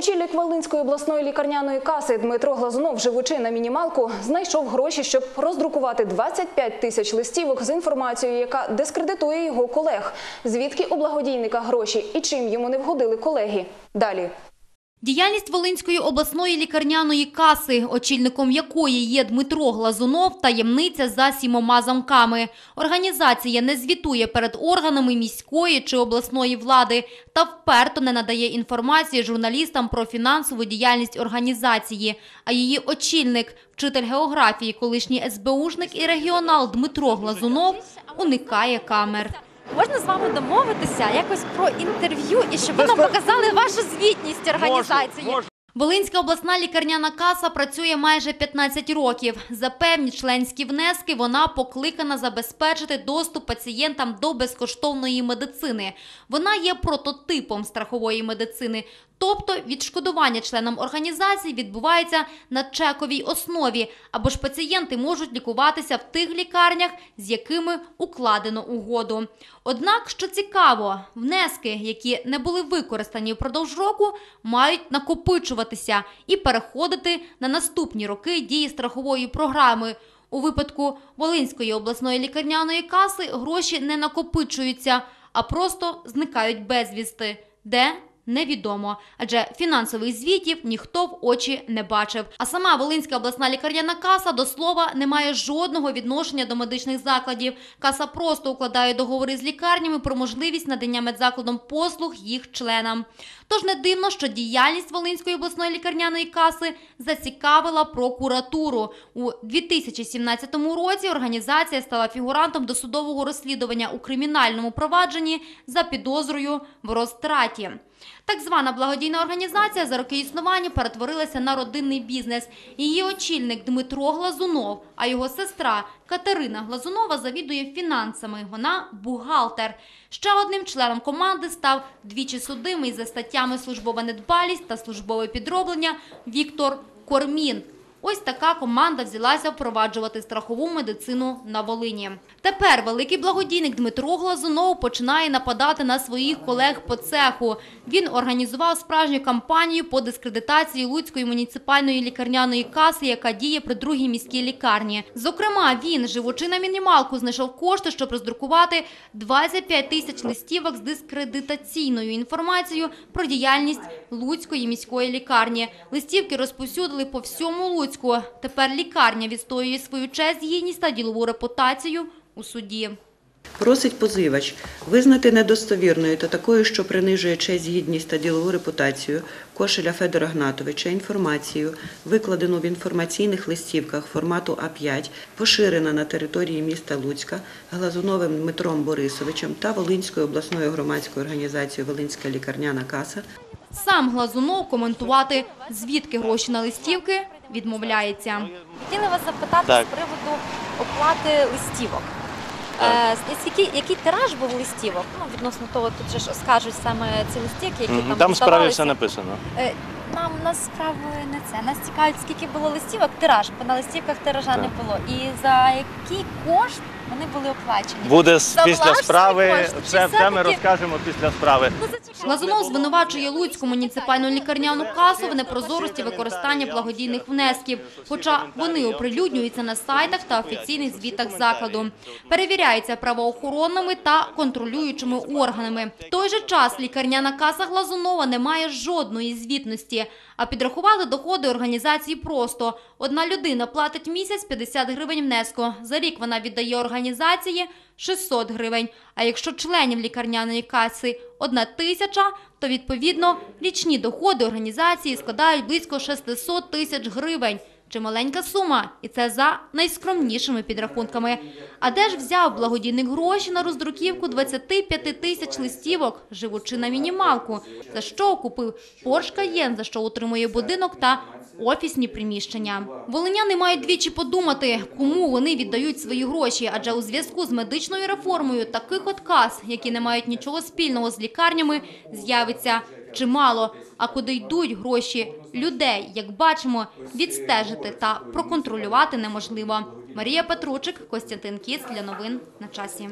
Очільник Волинської обласної лікарняної каси Дмитро Глазунов, живучи на мінімалку, знайшов гроші, щоб роздрукувати 25 тисяч листівок з інформацією, яка дискредитує його колег. Звідки у благодійника гроші і чим йому не вгодили колеги? Далі. Діяльність Волинської обласної лікарняної каси, очільником якої є Дмитро Глазунов, таємниця за сімома замками. Організація не звітує перед органами міської чи обласної влади та вперто не надає інформації журналістам про фінансову діяльність організації. А її очільник, вчитель географії, колишній СБУшник і регіонал Дмитро Глазунов уникає камер. Можна з вами домовитися якось про інтерв'ю і щоб ви нам показали вашу звітність організації. Волинська обласна лікарняна каса працює майже 15 років. За певні членські внески вона покликана забезпечити доступ пацієнтам до безкоштовної медицини. Вона є прототипом страхової медицини, тобто відшкодування членам організації відбувається на чековій основі, або ж пацієнти можуть лікуватися в тих лікарнях, з якими укладено угоду. Однак, що цікаво, внески, які не були використані впродовж року, мають накопичуватися і переходити на наступні роки дії страхової програми. У випадку Волинської обласної лікарняної каси гроші не накопичуються, а просто зникають безвісти. Де? Невідомо, адже фінансових звітів ніхто в очі не бачив. А сама Волинська обласна лікарняна каса до слова не має жодного відношення до медичних закладів. Каса просто укладає договори з лікарнями про можливість надання медзакладом послуг їх членам. Тож не дивно, що діяльність Волинської обласної лікарняної каси зацікавила прокуратуру. У 2017 році організація стала фігурантом досудового розслідування у кримінальному провадженні за підозрою в розтраті. Так звана благодійна організація за роки існування перетворилася на родинний бізнес. Її очільник Дмитро Глазунов, а його сестра Катерина Глазунова завідує фінансами. Вона бухгалтер. Ще одним членом команди став двічі судимий за статтями службова недбалість та службове підроблення Віктор Кормін. Ось така команда взялася впроваджувати страхову медицину на Волині. Тепер великий благодійник Дмитро Глазунов починає нападати на своїх колег по цеху. Він організував справжню кампанію по дискредитації Луцької муніципальної лікарняної каси, яка діє при другій міській лікарні. Зокрема, він, живучи на мінімалку, знайшов кошти, щоб роздрукувати 25 тисяч листівок з дискредитаційною інформацією про діяльність Луцької міської лікарні. Листівки розповсюдили по всьому Луцьку. Тепер лікарня відстоює свою честь, гідність та ділову репутацію у суді. Просить позивач визнати недостовірною та такою, що принижує честь, гідність та ділову репутацію Кошеля Федора Гнатовича. Інформацію, викладену в інформаційних листівках формату А5, поширена на території міста Луцька Глазуновим Дмитром Борисовичем та Волинською обласною громадською організацією Волинська лікарняна каса Сам Глазунов коментувати, звідки гроші на листівки, відмовляється. Хотіли вас запитати Так. з приводу оплати листівок. Е, які який тираж був листівок? Ну, відносно того, тут же ж скажуть саме ці листівки, які там Там в справі все написано. Е, Нам нас справи не це. Нас цікавить, скільки було листівок, тираж, бо на листівках тиража не було. І за який кошт вони були оплачені? Буде За після власний справи. кошт? Чи Все, все ми все-таки- розкажемо після справи. Ну. Глазунов звинувачує Луцьку муніципальну лікарняну касу в непрозорості використання благодійних внесків, хоча вони оприлюднюються на сайтах та офіційних звітах закладу. Перевіряється правоохоронними та контролюючими органами. В той же час лікарняна каса Глазунова не має жодної звітності, а підрахували доходи організації просто. Одна людина платить місяць 50 гривень внеску. За рік вона віддає організації 600 гривень. А якщо членів лікарняної каси одна тисяча, то відповідно річні доходи організації складають близько 600 тисяч гривень. Чималенька сума, і це за найскромнішими підрахунками. А де ж взяв благодійник гроші на роздруківку 25 тисяч листівок, живучи на мінімалку? За що купив Porsche Cayenne, за що утримує будинок та офісні приміщення. Волиняни мають двічі подумати, кому вони віддають свої гроші, адже у зв'язку з медичною реформою таких от кас, які не мають нічого спільного з лікарнями, з'явиться чимало. А куди йдуть гроші людей, як бачимо, відстежити та проконтролювати неможливо. Марія Петручик, Костянтин Кіц для новин на часі.